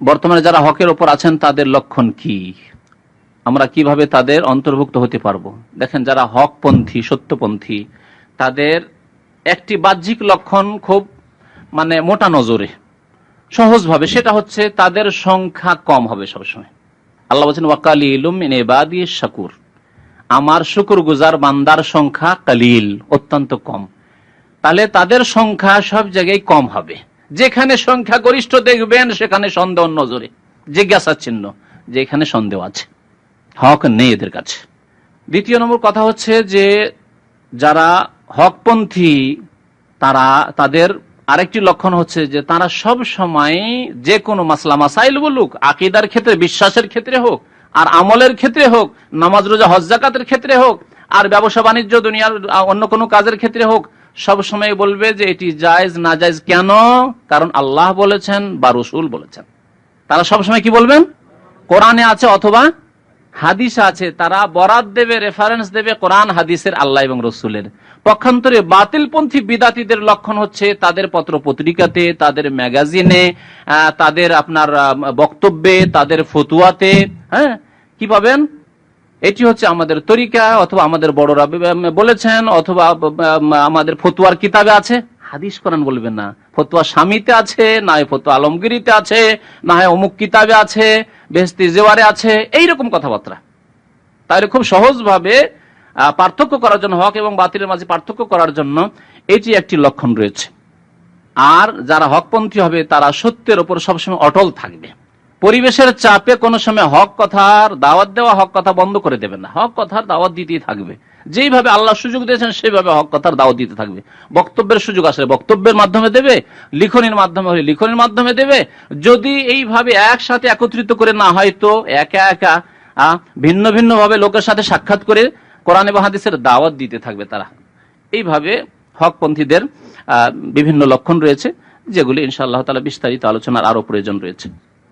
বর্তমানে যারা হকের ওপর আছেন, তাদের লক্ষণ কি? আমরা কীভাবে তাদের অন্তর্ভুক্ত হতে পারব? দেখেন, যারা হকপন্থী, সত্যপন্থী, তাদের একটি বাহ্যিক লক্ষণ খুব মানে মোটা নজরে, সহজভাবে, সেটা হচ্ছে তাদের সংখ্যা কম হবে সবসময়। আল্লাহ বলছেন ওয়াকালি ইলুম এবাদি শাকুর। আমার শুকুর গুজার বান্দার সংখ্যা কালিল, অত্যন্ত কম। তাহলে তাদের সংখ্যা সব জায়গায় কম হবে। যেখানে সংখ্যা গরিষ্ঠ দেখবেন, সেখানে সন্দেহ নজরে। জিজ্ঞাসা চিহ্ন, যে এখানে সন্দেহ আছে। হক নেই এদের কাছে। দ্বিতীয় নম্বর কথা হচ্ছে যে, যারা হকপন্থী, তারা, তাদের আরেকটি লক্ষণ হচ্ছে যে, তারা সব সময় যে কোনো মাসলা মাসাইল বলুক, আকিদার ক্ষেত্রে, বিশ্বাসের ক্ষেত্রে হোক, আর আমলের ক্ষেত্রে হোক, নামাজ, রোজা, হজ, জাকাতের ক্ষেত্রে হোক, আর ব্যবসা, বাণিজ্য, দুনিয়ার অন্য কোনো কাজের ক্ষেত্রে হোক সব সময় বলবে যে এটি জায়েজ, না জায়েজ কেন? কারণ আল্লাহ বলেছেন বা রসুল বলেছেন। তারা সবসময় কি বলবেন? কোরআনে আছে অথবা হাদিস আছে, তারা বরাত দেবে রেফারেন্স দেবে কোরআন, হাদিসের আল্লাহ এবং রসুলের। পক্ষান্তরে বাতিলপন্থী বিদাতিদের লক্ষণ হচ্ছে তাদের পত্র পত্রিকাতে তাদের ম্যাগাজিনে তাদের আপনার বক্তব্যে, তাদের ফতুয়াতে হ্যাঁ? কি পাবেন? এটি হচ্ছে আমাদের তরিকা অথবা আমাদের বড়রা বলেছেন, অথবা আমাদের ফতুয়ার কিতাবে আছে। হাদিস কোরআন বলবেন না। ফতুয়া স্বামীতে আছে, না হয় ফতুয়া আলমগিরিতে আছে, না হয় অমুক কিতাবে আছে বেহস্তি জেওয়ারে আছে, এইরকম কথাবার্তা। তাহলে খুব সহজভাবে পার্থক্য করার জন্য, হক এবং বাতিলের মাঝে পার্থক্য করার জন্য এটি একটি লক্ষণ রয়েছে। আর যারা হকপন্থী হবে, তারা সত্যের ওপর সবসময় অটল থাকবে। পরিবেশের চাপে কোনো সময় হক কথার দাওয়াত দেওয়া, হক কথা বন্ধ করে দেবে না। হক কথার দাওয়াত দিতেই থাকবে। যেইভাবে আল্লাহ সুযোগ দিয়েছেন, সেইভাবে হক কথার দাওয়াত দিতে থাকবে। বক্তব্যের সুযোগ আসলে বক্তব্যের মাধ্যমে দেবে, লিখনির মাধ্যমে হলে লিখনির মাধ্যমে দেবে। যদি এইভাবে একসাথে একত্রিত করে না হয় তো একা একা ভিন্ন ভিন্ন ভাবে লোকের সাথে সাক্ষাৎ করে কোরআনে এবং হাদিসের দাওয়াত দিতে থাকবে তারা। এইভাবে হকপন্থীদের বিভিন্ন লক্ষণ রয়েছে, যেগুলি ইনশাআল্লাহ তালা বিস্তারিত আলোচনার আরও প্রয়োজন রয়েছে।